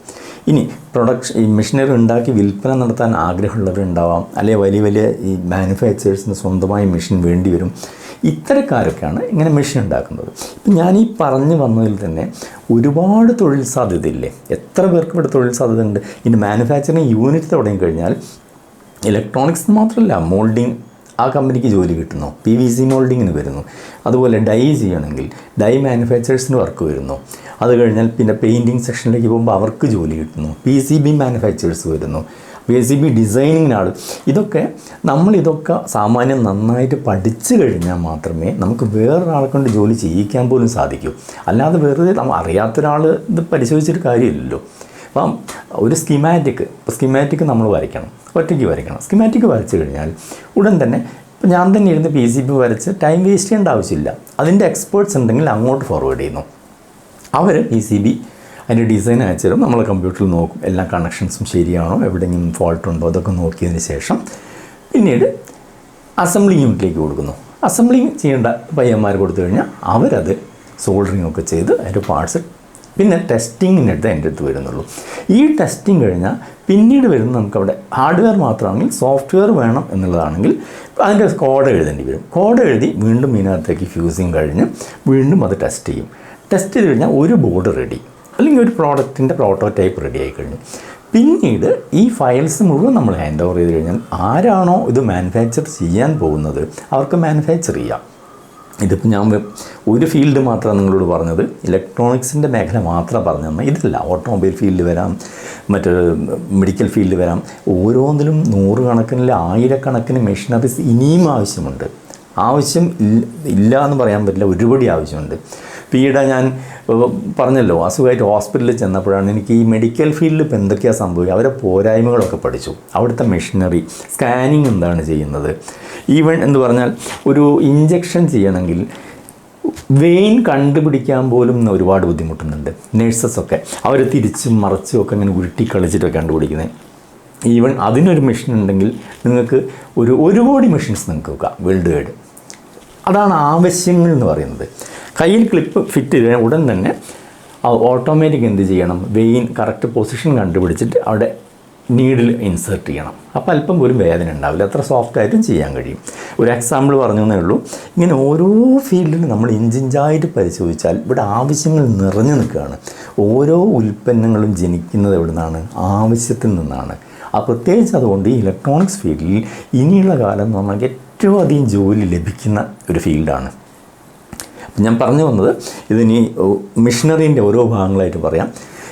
ഇനി പ്രൊഡക്ഷൻ ഈ മെഷീനറി ഉണ്ടാക്കി വിൽപ്പന നടത്താൻ ആഗ്രഹമുള്ളവരുണ്ടാവാം. അല്ലെങ്കിൽ വലിയ വലിയ ഈ മാനുഫാക്ചറേഴ്സിന് സ്വന്തമായി മെഷീൻ വേണ്ടി വരും. ഇത്തരക്കാരൊക്കെയാണ് ഇങ്ങനെ മെഷീൻ ഉണ്ടാക്കുന്നത്. ഇപ്പം ഞാൻ ഈ പറഞ്ഞു വന്നതിൽ തന്നെ ഒരുപാട് തൊഴിൽ സാധ്യതയില്ലേ? എത്ര പേർക്ക് ഇവിടെ തൊഴിൽ സാധ്യത ഉണ്ട് ഇനി മാനുഫാക്ചറിങ് യൂണിറ്റ് തുടങ്ങിക്കഴിഞ്ഞാൽ ഇലക്ട്രോണിക്സ് മാത്രമല്ല മോൾഡിങ് ആ കമ്പനിക്ക് ജോലി കിട്ടുന്നു. പി വി സി മോൾഡിങ്ങിന് വരുന്നു. അതുപോലെ ഡൈ ചെയ്യണമെങ്കിൽ ഡൈ മാനുഫാക്ചറേഴ്സിന് വർക്ക് വരുന്നു. അത് കഴിഞ്ഞാൽ പിന്നെ പെയിന്റിങ് സെക്ഷനിലേക്ക് പോകുമ്പോൾ അവർക്ക് ജോലി കിട്ടുന്നു. പി സി ബി മാനുഫാക്ചറേഴ്സ് വരുന്നു. പി സി ബി ഡിസൈനിങ്ങിനാണ് ഇതൊക്കെ നമ്മൾ ഇതൊക്കെ സാമാന്യം നന്നായിട്ട് പഠിച്ചു കഴിഞ്ഞാൽ മാത്രമേ നമുക്ക് വേറൊരാളെ കൊണ്ട് ജോലി ചെയ്യിക്കാൻ പോലും സാധിക്കൂ. അല്ലാതെ വെറുതെ നമ്മൾ അറിയാത്തൊരാൾ ഇത് പരിശോധിച്ചിട്ട് കാര്യമില്ലല്ലോ. അപ്പം ഒരു സ്കിമാറ്റിക് സ്കിമാറ്റിക് നമ്മൾ വരയ്ക്കണം ഒറ്റയ്ക്ക് വരയ്ക്കണം. സ്കിമാറ്റിക് വരച്ചു കഴിഞ്ഞാൽ ഉടൻ തന്നെ ഇപ്പം ഞാൻ തന്നെ ഇരുന്ന് പി സി ബി വരച്ച് ടൈം വേസ്റ്റ് ചെയ്യേണ്ട ആവശ്യമില്ല. അതിന്റെ എക്സ്പേർട്സ് ഉണ്ടെങ്കിൽ അങ്ങോട്ട് ഫോർവേഡ് ചെയ്യുന്നു. അവർ പി സി ബി അതിന്റെ ഡിസൈൻ അയച്ചുതരും നമ്മൾ കമ്പ്യൂട്ടറിൽ നോക്കും. എല്ലാ കണക്ഷൻസും ശരിയാണോ? എവിടെയെങ്കിലും ഫോൾട്ട് ഉണ്ടോ? അതൊക്കെ നോക്കിയതിന് ശേഷം പിന്നീട് അസംബ്ലി യൂണിറ്റിലേക്ക് കൊടുക്കുന്നു. അസംബ്ലിങ് ചെയ്യേണ്ട പയ്യന്മാർ കൊടുത്തു കഴിഞ്ഞാൽ അവരത് സോൾഡറിങ് ഒക്കെ ചെയ്ത് അതിന്റെ പാർട്സ് പിന്നെ ടെസ്റ്റിങ്ങിനടുത്ത് എന്റെ അടുത്ത് വരുന്നുള്ളൂ. ഈ ടെസ്റ്റിംഗ് കഴിഞ്ഞാൽ പിന്നീട് വരുന്ന നമുക്കവിടെ ഹാർഡ്വെയർ മാത്രമാണെങ്കിൽ സോഫ്റ്റ്വെയർ വേണം എന്നുള്ളതാണെങ്കിൽ അതിന്റെ കോഡ് എഴുതേണ്ടി വരും. കോഡ് എഴുതി വീണ്ടും ഇതിനകത്തേക്ക് ഫ്യൂസിങ് കഴിഞ്ഞ് വീണ്ടും അത് ടെസ്റ്റ് ചെയ്യും. ടെസ്റ്റ് ചെയ്ത് കഴിഞ്ഞാൽ ഒരു ബോർഡ് റെഡി അല്ലെങ്കിൽ ഒരു പ്രോഡക്റ്റിന്റെ പ്രോട്ടോടൈപ്പ് റെഡി ആയി കഴിഞ്ഞു. പിന്നീട് ഈ ഫയൽസ് മുഴുവൻ നമ്മൾ ഹാൻഡ് ഓവർ ചെയ്ത് കഴിഞ്ഞാൽ ആരാണോ ഇത് മാനുഫാക്ചർ ചെയ്യാൻ പോകുന്നത് അവർക്ക് മാനുഫാക്ചർ ചെയ്യാം. ഇതിപ്പോൾ ഞാൻ ഒരു ഫീൽഡ് മാത്രമാണ് നിങ്ങളോട് പറഞ്ഞത്. ഇലക്ട്രോണിക്സിന്റെ മേഖല മാത്രം പറഞ്ഞു തന്നെ ഇതല്ല ഓട്ടോമൊബൈൽ ഫീൽഡ് വരാം മറ്റ് മെഡിക്കൽ ഫീൽഡ് വരാം. ഓരോന്നിലും നൂറുകണക്കിന് ആയിരക്കണക്കിന് മെഷീനറീസ് ഇനിയും ആവശ്യമുണ്ട്. ആവശ്യം ഇല്ല- ഇല്ല എന്ന് പറയാൻ പറ്റില്ല ഒരുപടി ആവശ്യമുണ്ട്. ഈയിടെ ഞാൻ പറഞ്ഞല്ലോ അസുഖമായിട്ട് ഹോസ്പിറ്റലിൽ ചെന്നപ്പോഴാണ് എനിക്ക് ഈ മെഡിക്കൽ ഫീൽഡിൽ ഇപ്പോൾ എന്തൊക്കെയാണ് സംഭവിക്കുക? അവരെ പോരായ്മകളൊക്കെ പഠിച്ചു. അവിടുത്തെ മെഷീനറി സ്കാനിങ് എന്താണ് ചെയ്യുന്നത്? ഈവൻ എന്ന് പറഞ്ഞാൽ ഒരു ഇഞ്ചക്ഷൻ ചെയ്യണമെങ്കിൽ വെയിൻ കണ്ടുപിടിക്കാൻ പോലും ഒരുപാട് ബുദ്ധിമുട്ടുന്നുണ്ട്. നേഴ്സസൊക്കെ അവർ തിരിച്ചും മറച്ചും ഒക്കെ ഇങ്ങനെ ഉരുട്ടി കളിച്ചിട്ടൊക്കെ കണ്ടുപിടിക്കുന്നത്. ഈവൻ അതിനൊരു മെഷീൻ ഉണ്ടെങ്കിൽ നിങ്ങൾക്ക് ഒരു ഒരു കോടി മെഷീൻസ് നിങ്ങൾക്ക് വെക്കാം വേൾഡ് വൈഡ് അതാണ് ആവശ്യങ്ങൾ എന്ന് പറയുന്നത്. കയ്യിൽ ക്ലിപ്പ് ഫിറ്റ് ചെയ്ത ഉടൻ തന്നെ ഓട്ടോമാറ്റിക് എന്ത് ചെയ്യണം? വെയിൻ കറക്റ്റ് പൊസിഷൻ കണ്ടുപിടിച്ചിട്ട് അവിടെ നീഡിൽ ഇൻസേർട്ട് ചെയ്യണം. അപ്പോൾ അല്പം പോലും വേദന ഉണ്ടാവില്ല. അത്ര സോഫ്റ്റ് ആയിട്ടും ചെയ്യാൻ കഴിയും. ഒരു എക്സാമ്പിൾ പറഞ്ഞു എന്നേ ഉള്ളൂ. ഇങ്ങനെ ഓരോ ഫീൽഡിലും നമ്മൾ ഇഞ്ചിഞ്ചായിട്ട് പരിശോധിച്ചാൽ ഇവിടെ ആവശ്യങ്ങൾ നിറഞ്ഞു നിൽക്കുകയാണ്. ഓരോ ഉൽപ്പന്നങ്ങളും ജനിക്കുന്നത് എവിടെ നിന്നാണ് ആവശ്യത്തിൽ നിന്നാണ്. ആ പ്രത്യേകിച്ച് അതുകൊണ്ട് ഈ ഇലക്ട്രോണിക്സ് ഫീൽഡിൽ ഇനിയുള്ള കാലം നമുക്ക് ഏറ്റവും അധികം ജോലി ലഭിക്കുന്ന ഒരു ഫീൽഡാണ് ഞാൻ പറഞ്ഞു വന്നത് ഇതിനി മിഷനറീന്റെ ഓരോ ഭാഗങ്ങളായിട്ട് പറയാം.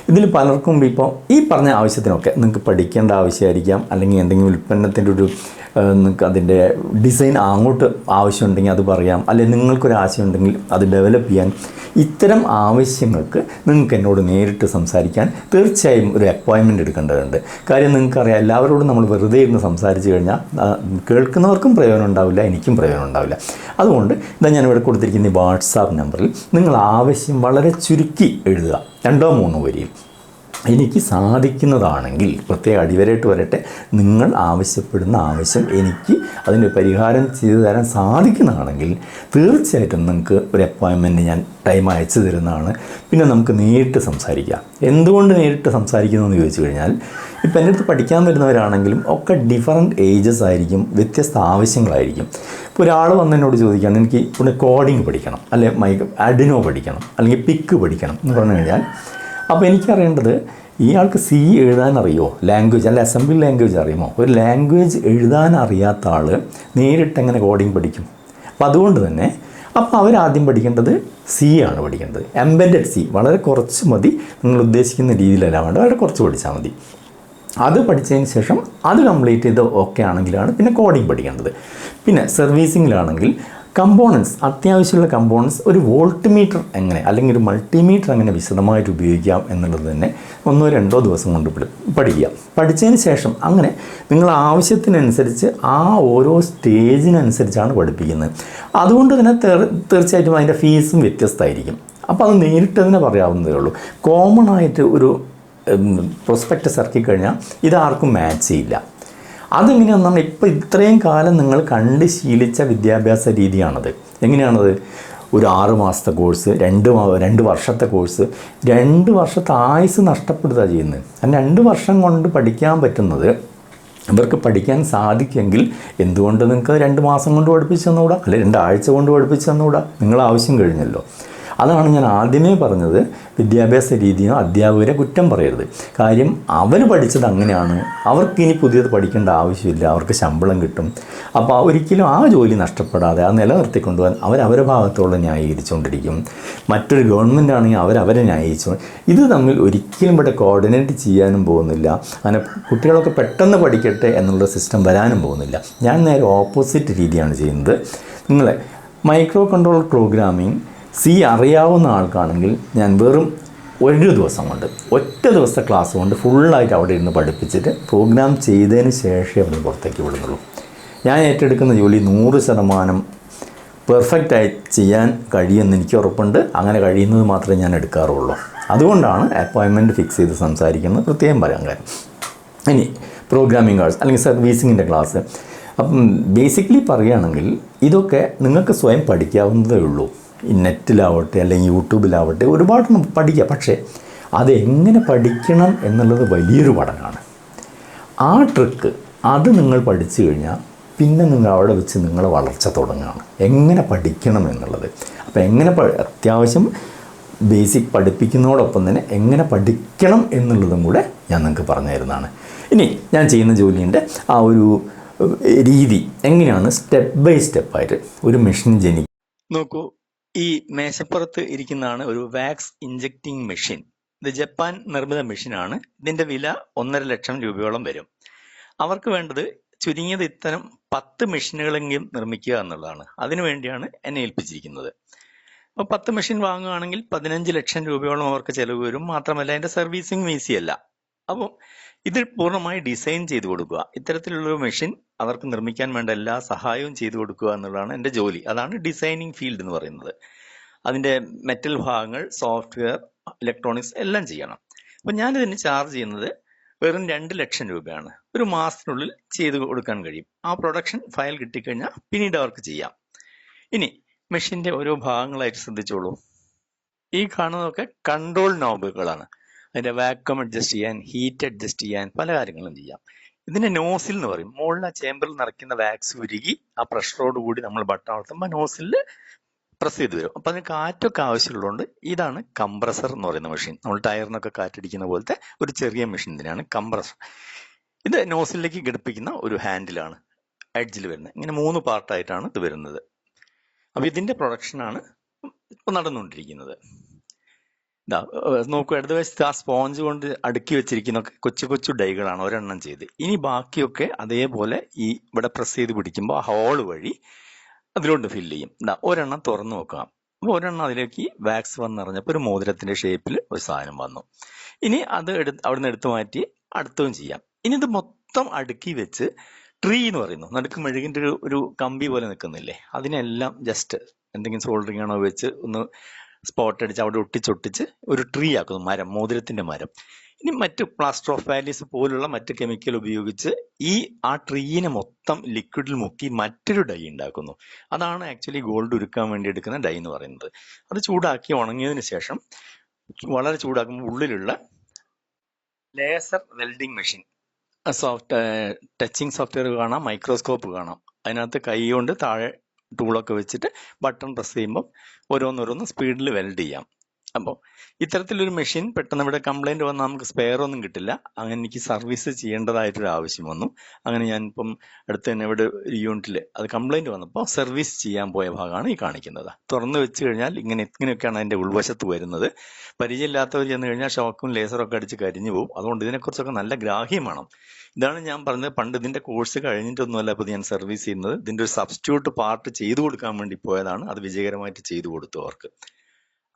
ഇതിൽ പലർക്കും ഇപ്പോൾ ഈ പറഞ്ഞ ആവശ്യത്തിനൊക്കെ നിങ്ങൾക്ക് പഠിക്കേണ്ട ആവശ്യമായിരിക്കാം അല്ലെങ്കിൽ എന്തെങ്കിലും ഉൽപ്പന്നത്തിന്റെ ഒരു അതിന്റെ ഡിസൈൻ അങ്ങോട്ട് ആവശ്യമുണ്ടെങ്കിൽ അത് പറയാം. അല്ലെങ്കിൽ നിങ്ങൾക്കൊരു ആശയം ഉണ്ടെങ്കിൽ അത് ഡെവലപ്പ് ചെയ്യാൻ ഇത്തരം ആവശ്യങ്ങൾക്ക് നിങ്ങൾക്ക് എന്നോട് നേരിട്ട് സംസാരിക്കാൻ തീർച്ചയായും ഒരു അപ്പോയിൻമെന്റ് എടുക്കേണ്ടതുണ്ട്. കാര്യം നിങ്ങൾക്കറിയാം എല്ലാവരോടും നമ്മൾ വെറുതെ ഇരുന്ന് സംസാരിച്ച് കഴിഞ്ഞാൽ കേൾക്കുന്നവർക്കും പ്രയോജനം ഉണ്ടാവില്ല എനിക്കും പ്രയോജനം ഉണ്ടാവില്ല. അതുകൊണ്ട് ഇതാ ഞാനിവിടെ കൊടുത്തിരിക്കുന്ന ഈ വാട്സാപ്പ് നമ്പറിൽ നിങ്ങൾ ആവശ്യം വളരെ ചുരുക്കി എഴുതുക. രണ്ടോ മൂന്നോ വരിയിൽ. എനിക്ക് സാധിക്കുന്നതാണെങ്കിൽ പ്രത്യേക അടിവരായിട്ട് വരട്ടെ നിങ്ങൾ ആവശ്യപ്പെടുന്ന ആവശ്യം എനിക്ക് അതിന്റെ പരിഹാരം ചെയ്തു തരാൻ സാധിക്കുന്നതാണെങ്കിൽ തീർച്ചയായിട്ടും നിങ്ങൾക്ക് ഒരു അപ്പോയിൻമെന്റ് ഞാൻ ടൈം അയച്ചു തരുന്നതാണ്. പിന്നെ നമുക്ക് നേരിട്ട് സംസാരിക്കാം. എന്തുകൊണ്ട് നേരിട്ട് സംസാരിക്കുന്നതെന്ന് ചോദിച്ചു കഴിഞ്ഞാൽ ഇപ്പം എന്റെ അടുത്ത് പഠിക്കാൻ വരുന്നവരാണെങ്കിലും ഒക്കെ ഡിഫറന്റ് ഏജസ് ആയിരിക്കും വ്യത്യസ്ത ആവശ്യങ്ങളായിരിക്കും. ഇപ്പോൾ ഒരാൾ വന്ന് എന്നോട് ചോദിക്കുകയാണ് എനിക്ക് ഇവിടെ കോഡിങ് പഠിക്കണം അല്ലെ മൈക്ക് അഡിനോ പഠിക്കണം അല്ലെങ്കിൽ പിക്ക് പഠിക്കണം എന്ന് പറഞ്ഞു കഴിഞ്ഞാൽ അപ്പോൾ എനിക്കറിയേണ്ടത് ഇയാൾക്ക് സി എഴുതാൻ അറിയോ ലാംഗ്വേജ് അല്ല അസംബ്ലി ലാംഗ്വേജ് അറിയുമോ? ഒരു ലാംഗ്വേജ് എഴുതാൻ അറിയാത്ത ആൾ നേരിട്ട് എങ്ങനെ കോഡിങ് പഠിക്കും? അപ്പോൾ അതുകൊണ്ട് തന്നെ അപ്പോൾ അവരാദ്യം പഠിക്കേണ്ടത് സി ആണ് പഠിക്കേണ്ടത്. എംബൻഡഡ് സി വളരെ കുറച്ച് മതി. നിങ്ങൾ ഉദ്ദേശിക്കുന്ന രീതിയിലല്ല വേണ്ട വളരെ കുറച്ച് പഠിച്ചാൽ മതി. അത് പഠിച്ചതിന് ശേഷം അത് കംപ്ലീറ്റ് ചെയ്ത് ഓക്കെ ആണെങ്കിലാണ് പിന്നെ കോഡിംഗ് പഠിക്കേണ്ടത്. പിന്നെ സർവീസിങ്ങിലാണെങ്കിൽ കമ്പോണൻസ് അത്യാവശ്യമുള്ള കമ്പോണൻസ് ഒരു വോൾട്ട് മീറ്റർ എങ്ങനെ അല്ലെങ്കിൽ ഒരു മൾട്ടിമീറ്റർ എങ്ങനെ വിശദമായിട്ട് ഉപയോഗിക്കാം എന്നുള്ളത് തന്നെ ഒന്നോ രണ്ടോ ദിവസം കൊണ്ട് പഠി- പഠിക്കുക പഠിച്ചതിന് ശേഷം അങ്ങനെ നിങ്ങൾ ആവശ്യത്തിനനുസരിച്ച് ആ ഓരോ സ്റ്റേജിനനുസരിച്ചാണ് പഠിപ്പിക്കുന്നത്. അതുകൊണ്ട് തന്നെ തീർച്ചയായിട്ടും അതിന്റെ ഫീസും വ്യത്യസ്തമായിരിക്കും. അപ്പോൾ അത് നേരിട്ട് തന്നെ പറയാവുന്നതേ ഉള്ളൂ. കോമൺ ആയിട്ട് ഒരു പ്രൊസ്പെക്റ്റസ് ഇറക്കി കഴിഞ്ഞാൽ ഇതാർക്കും മാച്ച് ചെയ്യില്ല. അതെങ്ങനെയാണെന്ന് നമ്മൾ ഇപ്പോൾ ഇത്രയും കാലം നിങ്ങൾ കണ്ട് ശീലിച്ച വിദ്യാഭ്യാസ രീതിയാണത്. എങ്ങനെയാണത്? ഒരു ആറ് മാസത്തെ കോഴ്സ് രണ്ട് രണ്ട് വർഷത്തെ കോഴ്സ് രണ്ട് വർഷത്തെ ആയുസ് നഷ്ടപ്പെടുക ചെയ്യുന്നത്. അത് രണ്ട് വർഷം കൊണ്ട് പഠിക്കാൻ പറ്റുന്നത് ഇവർക്ക് പഠിക്കാൻ സാധിക്കുമെങ്കിൽ എന്തുകൊണ്ട് നിങ്ങൾക്ക് രണ്ട് മാസം കൊണ്ട് പഠിപ്പിച്ചു തന്നുകൂടാ? അല്ലെ രണ്ടാഴ്ച കൊണ്ട് പഠിപ്പിച്ചു തന്നുകൂടാ? നിങ്ങൾ ആവശ്യം കഴിഞ്ഞല്ലോ. അതാണ് ഞാൻ ആദ്യമേ പറഞ്ഞത്. വിദ്യാഭ്യാസ രീതിയോ അധ്യാപകരെ കുറ്റം പറയരുത്. കാര്യം അവർ പഠിച്ചത് അങ്ങനെയാണ്. അവർക്ക് ഇനി പുതിയത് പഠിക്കേണ്ട ആവശ്യമില്ല. അവർക്ക് ശമ്പളം കിട്ടും. അപ്പോൾ ഒരിക്കലും ആ ജോലി നഷ്ടപ്പെടാതെ ആ നിലനിർത്തിക്കൊണ്ടുപോകാൻ അവർ അവരെ ഭാഗത്തോളം ന്യായീകരിച്ചുകൊണ്ടിരിക്കും. മറ്റൊരു ഗവൺമെന്റ് ആണെങ്കിൽ അവരവരെ ന്യായീകരിച്ചു. ഇത് തമ്മിൽ ഒരിക്കലും ഇവിടെ കോർഡിനേറ്റ് ചെയ്യാനും പോകുന്നില്ല. അങ്ങനെ കുട്ടികളൊക്കെ പെട്ടെന്ന് പഠിക്കട്ടെ എന്നുള്ള സിസ്റ്റം വരാനും പോകുന്നില്ല. ഞാൻ നേരെ ഓപ്പോസിറ്റ് രീതിയാണ് ചെയ്യുന്നത്. നിങ്ങളെ മൈക്രോ കൺട്രോൾ പ്രോഗ്രാമിംഗ് സി അറിയാവുന്ന ആൾക്കാണെങ്കിൽ ഞാൻ വെറും ഒരു ദിവസം കൊണ്ട് ഒറ്റ ദിവസത്തെ ക്ലാസ് കൊണ്ട് ഫുള്ളായിട്ട് അവിടെ ഇരുന്ന് പഠിപ്പിച്ചിട്ട് പ്രോഗ്രാം ചെയ്തതിന് ശേഷമേ അവിടെ പുറത്തേക്ക് വിടുന്നുള്ളൂ. ഞാൻ ഏറ്റെടുക്കുന്ന ജോലി നൂറ് ശതമാനം പെർഫെക്റ്റായി ചെയ്യാൻ കഴിയുമെന്ന് എനിക്ക് ഉറപ്പുണ്ട്. അങ്ങനെ കഴിയുന്നത് മാത്രമേ ഞാൻ എടുക്കാറുള്ളൂ. അതുകൊണ്ടാണ് അപ്പോയിൻമെന്റ് ഫിക്സ് ചെയ്ത് സംസാരിക്കുന്നത്. പ്രത്യേകം പറയാൻ കാര്യം ഇനി പ്രോഗ്രാമിംഗ് ക്ലാസ് അല്ലെങ്കിൽ സർവീസിങ്ങിന്റെ ക്ലാസ് അപ്പം ബേസിക്കലി പറയുകയാണെങ്കിൽ ഇതൊക്കെ നിങ്ങൾക്ക് സ്വയം പഠിക്കാവുന്നതേ ഉള്ളൂ. നെറ്റിലാവട്ടെ അല്ലെങ്കിൽ യൂട്യൂബിലാവട്ടെ ഒരുപാട് നമുക്ക് പഠിക്കാം. പക്ഷേ അതെങ്ങനെ പഠിക്കണം എന്നുള്ളത് വലിയൊരു പഠനമാണ്. ആ ട്രിക്ക് അത് നിങ്ങൾ പഠിച്ചു കഴിഞ്ഞാൽ പിന്നെ നിങ്ങൾ അവിടെ വെച്ച് നിങ്ങൾ വളർച്ച തുടങ്ങുകയാണ്. എങ്ങനെ പഠിക്കണം എന്നുള്ളത്. അപ്പോൾ എങ്ങനെ അത്യാവശ്യം ബേസിക് പഠിപ്പിക്കുന്നതോടൊപ്പം തന്നെ എങ്ങനെ പഠിക്കണം എന്നുള്ളതും കൂടെ ഞാൻ നിങ്ങൾക്ക് പറഞ്ഞു തരുന്നതാണ്. ഇനി ഞാൻ ചെയ്യുന്ന ജോലിന്റെ ആ ഒരു രീതി എങ്ങനെയാണ് സ്റ്റെപ്പ് ബൈ സ്റ്റെപ്പായിട്ട് ഒരു മെഷീൻ ജനിക്കും നോക്കൂ. ഈ മേശപ്പുറത്ത് ഇരിക്കുന്നതാണ് ഒരു വാക്സ് ഇഞ്ചക്റ്റിംഗ് മെഷീൻ. ഇത് ജപ്പാൻ നിർമ്മിത മെഷീനാണ്. ഇതിന്റെ വില ഒന്നര ലക്ഷം രൂപയോളം വരും. അവർക്ക് വേണ്ടത് ചുരുങ്ങിയത് ഇത്തരം പത്ത് മെഷീനുകളെങ്കിലും നിർമ്മിക്കുക എന്നുള്ളതാണ്. അതിനുവേണ്ടിയാണ് എന്നെ ഏൽപ്പിച്ചിരിക്കുന്നത്. അപ്പോൾ പത്ത് മെഷീൻ വാങ്ങുകയാണെങ്കിൽ പതിനഞ്ച് ലക്ഷം രൂപയോളം അവർക്ക് ചെലവ് വരും. മാത്രമല്ല അതിന്റെ സർവീസിങ് ഈസിയല്ല അപ്പോൾ ഇത് പൂർണമായി ഡിസൈൻ ചെയ്ത് കൊടുക്കുക. ഇത്തരത്തിലുള്ളൊരു മെഷീൻ അവർക്ക് നിർമ്മിക്കാൻ വേണ്ട എല്ലാ സഹായവും ചെയ്തു കൊടുക്കുക എന്നുള്ളതാണ് എന്റെ ജോലി. അതാണ് ഡിസൈനിങ് ഫീൽഡ് എന്ന് പറയുന്നത്. അതിന്റെ മെറ്റൽ ഭാഗങ്ങൾ സോഫ്റ്റ്വെയർ ഇലക്ട്രോണിക്സ് എല്ലാം ചെയ്യണം. അപ്പം ഞാനിതിന് ചാർജ് ചെയ്യുന്നത് വെറും രണ്ട് ലക്ഷം രൂപയാണ്. ഒരു മാസത്തിനുള്ളിൽ ചെയ്ത് കൊടുക്കാൻ കഴിയും. ആ പ്രൊഡക്ഷൻ ഫയൽ കിട്ടിക്കഴിഞ്ഞാൽ പിന്നീട് അവർക്ക് ചെയ്യാം. ഇനി മെഷീന്റെ ഓരോ ഭാഗങ്ങളായിട്ട് ശ്രദ്ധിച്ചോളൂ. ഈ കാണുന്നതൊക്കെ കൺട്രോൾ നോബുകളാണ് അതിന്റെ വാക്വം അഡ്ജസ്റ്റ് ചെയ്യാൻ ഹീറ്റ് അഡ്ജസ്റ്റ് ചെയ്യാൻ പല കാര്യങ്ങളും ചെയ്യാം. ഇതിനെ നോസിൽ എന്ന് പറയും. മുകളിൽ ചേമ്പറിൽ നിറയ്ക്കുന്ന വാക്സ് ഉരുകി ആ പ്രഷറോട് കൂടി നമ്മൾ ബട്ടൺ അളത്തുമ്പോൾ നോസിൽ പ്രസ് ചെയ്ത് വരും. അപ്പം അതിന് കാറ്റൊക്കെ ആവശ്യമുള്ളതുകൊണ്ട് ഇതാണ് കംപ്രസർ എന്ന് പറയുന്ന മെഷീൻ നമ്മൾ ടയറിനൊക്കെ കാറ്റടിക്കുന്ന പോലത്തെ ഒരു ചെറിയ മെഷീൻ ഇതിനാണ് കംപ്രസർ ഇത് നോസിലേക്ക് ഘടിപ്പിക്കുന്ന ഒരു ഹാൻഡിലാണ് എഡ്ജിൽ വരുന്നത്. ഇങ്ങനെ മൂന്ന് പാർട്ടായിട്ടാണ് ഇത് വരുന്നത്. അപ്പോൾ ഇതിന്റെ പ്രൊഡക്ഷനാണ് ഇപ്പോൾ നടന്നുകൊണ്ടിരിക്കുന്നത്. ഇതാ നോക്കൂ ഇടതുവശത്ത് ആ സ്പോഞ്ച് കൊണ്ട് അടുക്കി വെച്ചിരിക്കുന്ന കൊച്ചു കൊച്ചു ഡൈകളാണ് ഒരെണ്ണം ചെയ്ത്. ഇനി ബാക്കിയൊക്കെ അതേപോലെ ഈ ഇവിടെ പ്രസ് ചെയ്ത് പിടിക്കുമ്പോൾ ഹോൾ വഴി അതിലോട്ട് ഫില്ല് ചെയ്യും. ഇതാ ഒരെണ്ണം തുറന്നു നോക്കാം അപ്പോൾ ഒരെണ്ണം അതിലേക്ക് വാക്സ് വന്നിറഞ്ഞപ്പോൾ ഒരു മോതിരത്തിന്റെ ഷേപ്പിൽ ഒരു സാധനം വന്നു. ഇനി അത് എടു അവിടുന്ന് എടുത്തു മാറ്റി അടുത്തതും ചെയ്യാം. ഇനി ഇത് മൊത്തം അടുക്കി വെച്ച് ട്രീ എന്ന് പറയുന്നു. നടുക്ക് മെഴുകിന്റെ ഒരു ഒരു കമ്പി പോലെ നിൽക്കുന്നില്ലേ? അതിനെല്ലാം ജസ്റ്റ് എന്തെങ്കിലും സോൾഡറിങ് ആണോ വെച്ച് ഒന്ന് സ്പോട്ട് അടിച്ച് അവിടെ ഒട്ടിച്ചൊട്ടിച്ച് ഒരു ട്രീ ആക്കുന്നു മരം മോതിരത്തിന്റെ മരം. ഇനി മറ്റ് പ്ലാസ്റ്റർ ഓഫ് പാരീസ് പോലുള്ള മറ്റ് കെമിക്കൽ ഉപയോഗിച്ച് ഈ ആ ട്രീനെ മൊത്തം ലിക്വിഡിൽ മുക്കി മറ്റൊരു ഡൈ ഉണ്ടാക്കുന്നു. അതാണ് ആക്ച്വലി ഗോൾഡ് ഉരുക്കാൻ വേണ്ടി എടുക്കുന്ന ഡൈ എന്ന് പറയുന്നത്. അത് ചൂടാക്കി ഉണങ്ങിയതിന് ശേഷം വളരെ ചൂടാക്കുമ്പോൾ ഉള്ളിലുള്ള laser welding machine soft touching software കാണാം മൈക്രോസ്കോപ്പ് കാണാം. അതിനകത്ത് കൈ കൊണ്ട് താഴെ ടൂളൊക്കെ വെച്ചിട്ട് ബട്ടൺ പ്രസ് ചെയ്യുമ്പോൾ ഓരോന്നോരോന്ന് സ്പീഡിൽ വെൽഡ് ചെയ്യാം. അപ്പോൾ ഇത്തരത്തിലൊരു മെഷീൻ പെട്ടെന്ന് ഇവിടെ കംപ്ലൈന്റ് വന്നാൽ നമുക്ക് സ്പെയർ ഒന്നും കിട്ടില്ല. അങ്ങനെ എനിക്ക് സർവീസ് ചെയ്യേണ്ടതായിട്ടൊരു ആവശ്യം വന്നു. അങ്ങനെ ഞാൻ ഇപ്പം അടുത്ത് തന്നെ ഇവിടെ യൂണിറ്റിൽ അത് കംപ്ലൈന്റ് വന്നപ്പോൾ സർവീസ് ചെയ്യാൻ പോയ ഭാഗമാണ് ഈ കാണിക്കുന്നത്. തുറന്നു വെച്ച് കഴിഞ്ഞാൽ ഇങ്ങനെ ഇങ്ങനെയൊക്കെയാണ് അതിന്റെ ഉൾവശത്ത് വരുന്നത്. പരിചയമില്ലാത്തവർ ചെന്ന് കഴിഞ്ഞാൽ ഷോക്കും ലേസറും ഒക്കെ അടിച്ച് കരിഞ്ഞു പോകും. അതുകൊണ്ട് ഇതിനെക്കുറിച്ചൊക്കെ നല്ല ഗ്രാഹ്യം വേണം. ഇതാണ് ഞാൻ പറഞ്ഞത്. പണ്ട് ഇതിന്റെ കോഴ്സ് കഴിഞ്ഞിട്ടൊന്നുമല്ല ഇപ്പോൾ ഞാൻ സർവീസ് ചെയ്യുന്നത്. ഇതിന്റെ ഒരു സബ്സ്റ്റിറ്റ്യൂട്ട് പാർട്ട് ചെയ്തു കൊടുക്കാൻ വേണ്ടി പോയതാണ്. അത് വിജയകരമായിട്ട് ചെയ്തു കൊടുത്തു അവർക്ക്.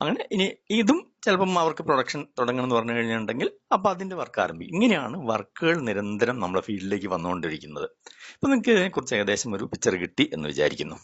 അങ്ങനെ ഇനി ഇതും ചിലപ്പം അവർക്ക് പ്രൊഡക്ഷൻ തുടങ്ങണം എന്ന് പറഞ്ഞു കഴിഞ്ഞിട്ടുണ്ടെങ്കിൽ അപ്പൊ അതിന്റെ വർക്ക് ആരംഭിക്കും. ഇങ്ങനെയാണ് വർക്കുകൾ നിരന്തരം നമ്മുടെ ഫീൽഡിലേക്ക് വന്നുകൊണ്ടിരിക്കുന്നത്. ഇപ്പൊ നിങ്ങൾക്ക് ഇതിനെക്കുറിച്ച് ഏകദേശം ഒരു പിക്ചർ കിട്ടി എന്ന് വിചാരിക്കുന്നു.